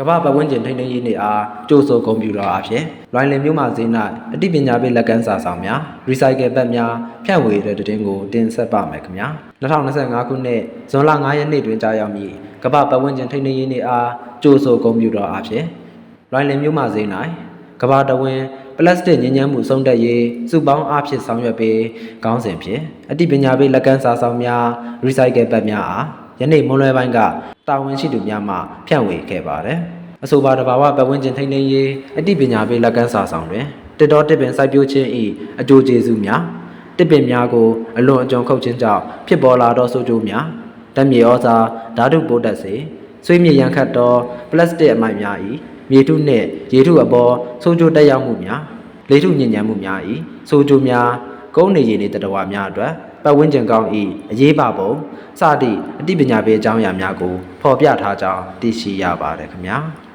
ကမ္ဘာပတ်ဝန်းကျင်ထိန်းသိမ်းရေးနေ့အားကြိုးဆိုကွန်ပျူတာအဖြစ်လိုင်းလင်မြို့မှာဈေး၌အသိပညာပေးလက်ကမ်းစာဆောင်များ recycle ဘက်များဖြန့်ဝေတဲ့တဲ့င်းကိုတင်ဆက်ပါမယ်ခင်ဗျာ2025ခုနှစ်ဇွန်လ9ရက်နေ့တွင်ကြာရောက်မည့်ကမ္ဘာပတ်ဝန်းကျင်ထိန်းသိမ်းရေးနေ့အားကြိုးဆိုကွန်ပျူတာအဖြစ်လိုင်းလင်မြို့မှာဈေး၌ကမ္ဘာတဝင်းပလတ်စတစ်ညဉ့်ညမ်းမှုဆုံးတက်ရေးစုပေါင်းအားဖြင့်ဆောင်ရွက်ပေးခေါင်းစဉ်ဖြင့်အသိပညာပေးလက်ကမ်းစာဆောင်များ recycle ဘက်များအား ယနေ့မွန်လွယ်ပိုင်းကတာဝန်ရှိသူများမှဖြန့်ဝေခဲ့ပါတယ်။အဆိုပါတဘာဝပတ်ဝန်းကျင်ထိန်းသိမ်းရေးအသိပညာပေးလက်ကမ်းစာဆောင်တွင်တစ်တော်တစ်ပင်စိုက်ပျိုးခြင်း၏အကျိုးကျေးဇူးများတစ်ပင်များကိုအလွန်အကျွံခုတ်ခြင်းကြောင့်ဖြစ်ပေါ်လာသောဆိုးကျိုးများတက်မြေဩဇာဓာတုပိုးတက်စေဆွေးမြေရန်ခတ်သောပလတ်စတစ်အမိုက်များ၏မြေထုနှင့်ရေထုအပေါ်ဆိုးကျိုးတက်ရောက်မှုများလေထုညဉ့်ညမ်းမှုများ၏ဆိုးကျိုးများကုန်းနေရည်နေတတဝါများအတွက် ပတ်ဝန်းကျင်ကောင်း၏အရေးပါပုံစသည့်အသိပညာပေးအကြောင်းအရာများကိုဖော်ပြထားကြောင်းသိရှိရပါတယ်ခင်ဗျာ။